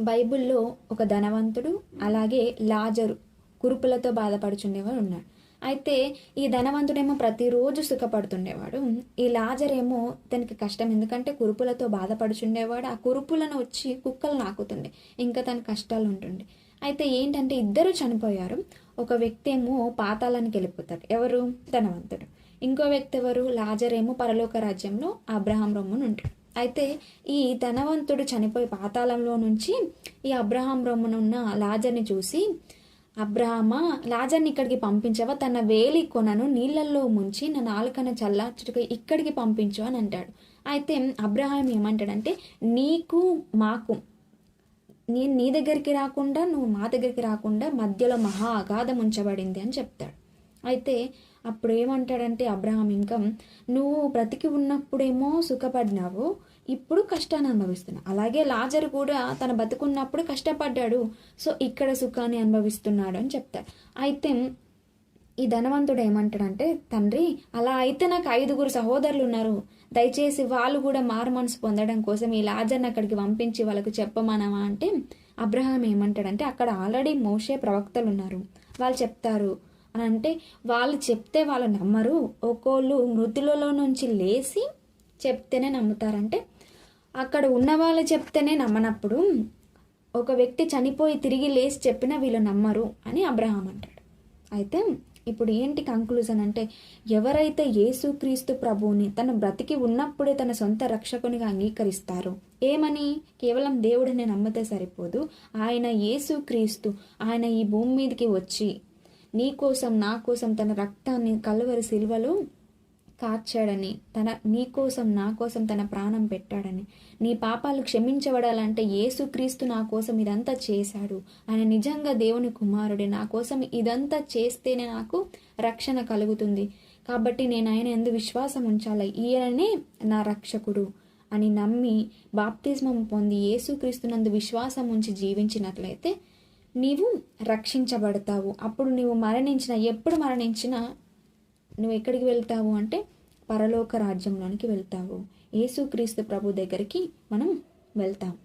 బైబిల్లో ఒక ధనవంతుడు అలాగే లాజరు కురుపులతో బాధపడుచుండేవాడు ఉన్నాడు. అయితే ఈ ధనవంతుడేమో ప్రతిరోజు సుఖపడుతుండేవాడు. ఈ లాజరేమో తనకి కష్టం. ఎందుకంటే కురుపులతో బాధపడుచుండేవాడు. ఆ కురుపులను వచ్చి కుక్కలు నాకుతుండే. ఇంకా తన కష్టాలు ఉంటుండే. అయితే ఏంటంటే ఇద్దరు చనిపోయారు. ఒక వ్యక్తి ఏమో పాతాళానికి వెళ్ళిపోతాడు. ఎవరు? ధనవంతుడు. ఇంకో వ్యక్తి ఎవరు? లాజరేమో పరలోక రాజ్యంలో అబ్రహాం రొమ్మును ఉంటాడు అయితే ఈ ధనవంతుడు చనిపోయి పాతాళంలో నుంచి ఈ అబ్రహాం రొమ్మున ఉన్న లాజర్ని చూసి అబ్రహమా లాజర్ని ఇక్కడికి పంపించవా? తన వేలి కొనను నీళ్ళల్లో ముంచి నా నాలుకన చల్లార్చుటకు ఇక్కడికి పంపించు అని అంటాడు. అయితే అబ్రహాం ఏమంటాడంటే నీకు మాకు నేను నీ దగ్గరికి రాకుండా నువ్వు మా దగ్గరికి రాకుండా మధ్యలో మహా అగాధం ఉంచబడింది అని చెప్తాడు. అయితే అప్పుడు ఏమంటాడంటే అబ్రహాం ఇంకా నువ్వు బ్రతికి ఉన్నప్పుడేమో సుఖపడినావు ఇప్పుడు కష్టాన్ని అనుభవిస్తున్నావు. అలాగే లాజరు కూడా తన బతుకున్నప్పుడు కష్టపడ్డాడు సో ఇక్కడ సుఖాన్ని అనుభవిస్తున్నాడు అని చెప్తాడు అయితే ఈ ధనవంతుడు ఏమంటాడంటే తండ్రి అలా అయితే నాకు ఐదుగురు సహోదరులు ఉన్నారు దయచేసి వాళ్ళు కూడా మారు మనసు పొందడం కోసం ఈ లాజర్ని అక్కడికి పంపించి వాళ్ళకు చెప్పమనవా? అంటే అబ్రహాం ఏమంటాడంటే అక్కడ ఆల్రెడీ మోసే ప్రవక్తలు ఉన్నారు వాళ్ళు చెప్తారు అని అంటే వాళ్ళు చెప్తే వాళ్ళు నమ్మరు. ఒక్కోళ్ళు మృతులలో నుంచి లేచి చెప్తేనే నమ్ముతారంటే అక్కడ ఉన్న వాళ్ళు చెప్తేనే నమ్మనప్పుడు ఒక వ్యక్తి చనిపోయి తిరిగి లేచి చెప్పినా వీళ్ళు నమ్మరు అని అబ్రహాం అంటాడు. అయితే ఇప్పుడు ఏంటి కంక్లూజన్ అంటే ఎవరైతే యేసుక్రీస్తు ప్రభువుని తన బ్రతికి ఉన్నప్పుడే తన సొంత రక్షకునిగా అంగీకరిస్తారో ఏమని? కేవలం దేవుడిని నమ్మితే సరిపోదు. ఆయన యేసుక్రీస్తు ఆయన ఈ భూమి మీదకి వచ్చి నీ కోసం నా కోసం తన రక్తాన్ని కలువరి సిల్వలో కార్చాడని తన నీ కోసం నా కోసం తన ప్రాణం పెట్టాడని. నీ పాపాలు క్షమించబడాలంటే యేసుక్రీస్తు నా కోసం ఇదంతా చేశాడు. ఆయన నిజంగా దేవుని కుమారుడే. నా కోసం ఇదంతా చేస్తేనే నాకు రక్షణ కలుగుతుంది. కాబట్టి నేను ఆయన ఎందు విశ్వాసం ఉంచాలి. ఈయననే నా రక్షకుడు అని నమ్మి బాప్తిజమం పొంది యేసుక్రీస్తునందు విశ్వాసం ఉంచి జీవించినట్లయితే నీవు రక్షించబడతావు. అప్పుడు నీవు మరణించిన ఎప్పుడు మరణించినా నువ్వు ఎక్కడికి వెళ్తావు అంటే పరలోక రాజ్యంలోనికి వెళ్తావు. యేసుక్రీస్తు ప్రభు దగ్గరికి మనం వెళ్తాం.